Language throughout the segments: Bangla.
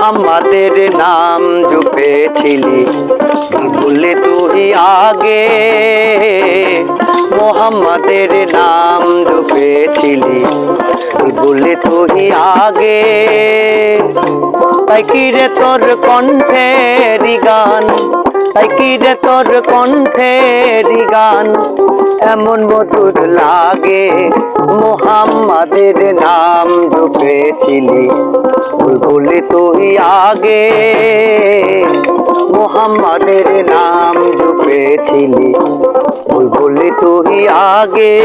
মোহাম্মদের নাম জুপেছিলি। বললে তুই আগে মোহাম্মদের নাম জুপেছিলি। বললে তুই আগে তাই কি রে তোর কণ্ঠের গান? তাই কি রে তোর কণ্ঠের গান? এমন মধুর লাগে মোহাম্মদের নাম জুপেছিলি। তুই আগে মোহাম্মদের নাম জুপেছিলি। বলে তুই আগে।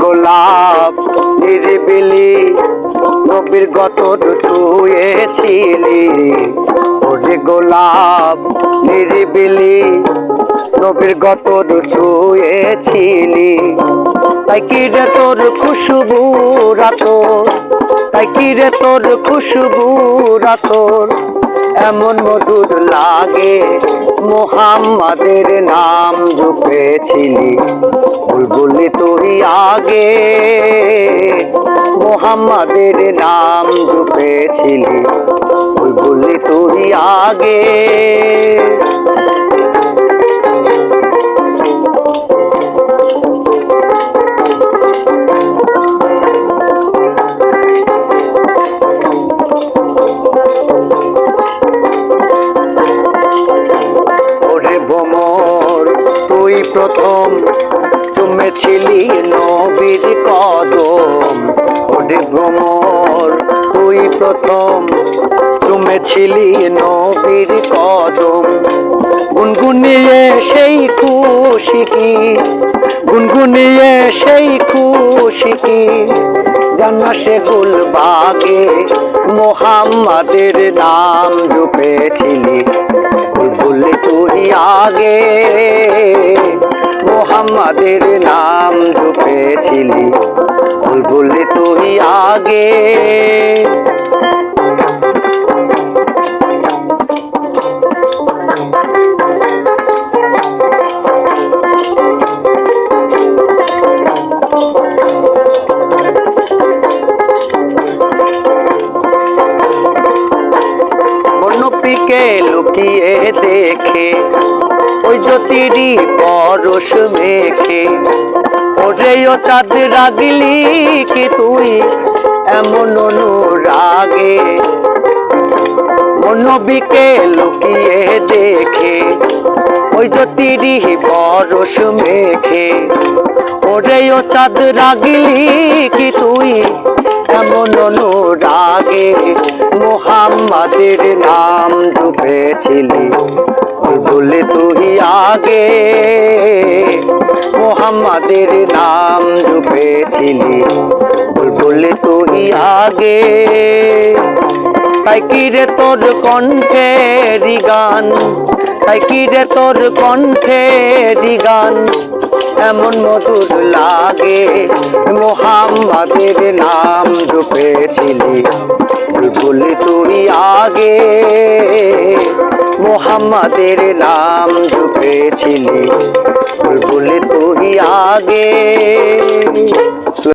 গোলাপ নিরিবিলি নবীর গতর ছুঁয়েছিলি ওরে গোলাপ, নিরিবিলি নবীর গতর ছুঁয়েছিলি তাই কি রে তোর খুশবু রাতর? তাই কি রে তোর খুশবু রাতর? এমন মধুর লাগে। মোহাম্মদের নাম জুপেছিলি। বুলবুলি তুই আগে। মোহাম্মদের নাম জুপেছিলি। বুলবুলি তুই আগে। প্রথম। চুমেছিলি নবীর কদম। ওরে ভ্রমর, তুই প্রথম। চুমেছিলি নবীর কদম। গুনগুনিয়ে সেই খুশি কি? গুনগুনিয়ে সেই খুশি কি? জানা সে গুলবাগে মোহাম্মদের নাম জুপেছিলি বলে তুই আগে মোহাম্মদের নাম জুপেছিলি। বলে তুই আগে। লুকিয়ে দেখে জ্যোতিরি পরশ মেখে, ওরে ও চাঁদ রাগলি কি তুই? এমন অনুরাগে মনবিকে লুকিয়ে দেখে, ওই জ্যোতিরি মেখে, ওরে ও চাঁদ রাগলি কি তুই? এমন অনুরাগে মোহাম্মদের নাম ডুবেছিলি। বলে তুই আগে। মোহাম্মদের নাম ডুবেছিলি ওই বলে তুই আগে। তাই কি রে তোর কণ্ঠে গান তাই কি রে তোর কণ্ঠে গান এমন মধুর লাগে। মোহাম্মদের নাম জুপেছিলি বলে তুই আগে? মোহাম্মদের নাম জুপেছিলি বলে তুই আগে?